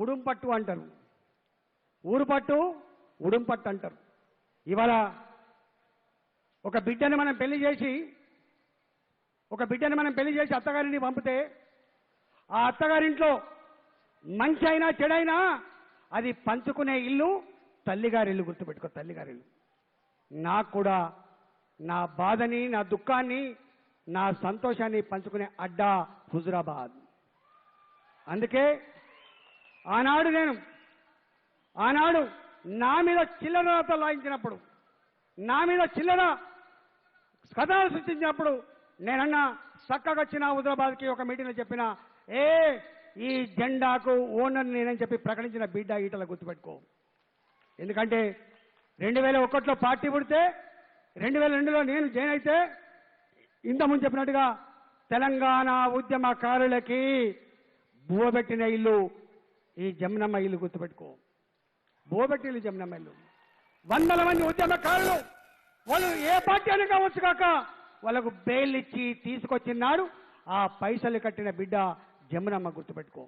ఉడుంపట్టు అంటారు. ఊరు పట్టు ఉడుంపట్టు అంటారు. ఇవాళ ఒక బిడ్డని మనం పెళ్ళి చేసి ఒక బిడ్డని మనం పెళ్ళి చేసి అత్తగారిని పంపితే ఆ అత్తగారింట్లో మంచి అయినా చెడైనా అది పంచుకునే ఇల్లు తల్లిగారి ఇల్లు గుర్తుపెట్టుకో తల్లిగారి ఇల్లు నాకు కూడా నా బాధని నా దుఃఖాన్ని నా సంతోషాన్ని పంచుకునే అడ్డా హుజురాబాద్. అందుకే ఆనాడు నేను ఆనాడు నా మీద చిల్లరతో లాయించినప్పుడు నా మీద చిల్లర కథలు సృష్టించినప్పుడు నేనన్నా చక్కగా వచ్చిన హుదరాబాద్కి ఒక మీటింగ్లో చెప్పిన ఏ ఈ జెండాకు ఓనర్ నేనని చెప్పి ప్రకటించిన బిడ్డ ఈటల గుర్తుపెట్టుకో. ఎందుకంటే రెండు వేల ఒకటిలో పార్టీ పుడితే రెండు వేల రెండులో నేను జాయిన్ అయితే ఇంతకుముందు చెప్పినట్టుగా తెలంగాణ ఉద్యమకారులకి బువబెట్టిన ఇల్లు ఈ జమునమ్మ ఇల్లు గుర్తుపెట్టుకో. బువబెట్టిన ఇల్లు జమునమ్మ ఇల్లు వందల మంది ఉద్యమకారులు వాళ్ళు ఏ పార్టీ అని కావచ్చు కాక వాళ్ళకు బెయిల్ ఇచ్చి తీసుకొచ్చినాడు ఆ పైసలు కట్టిన బిడ్డ జమునమ్మ గుర్తుపెట్టుకో.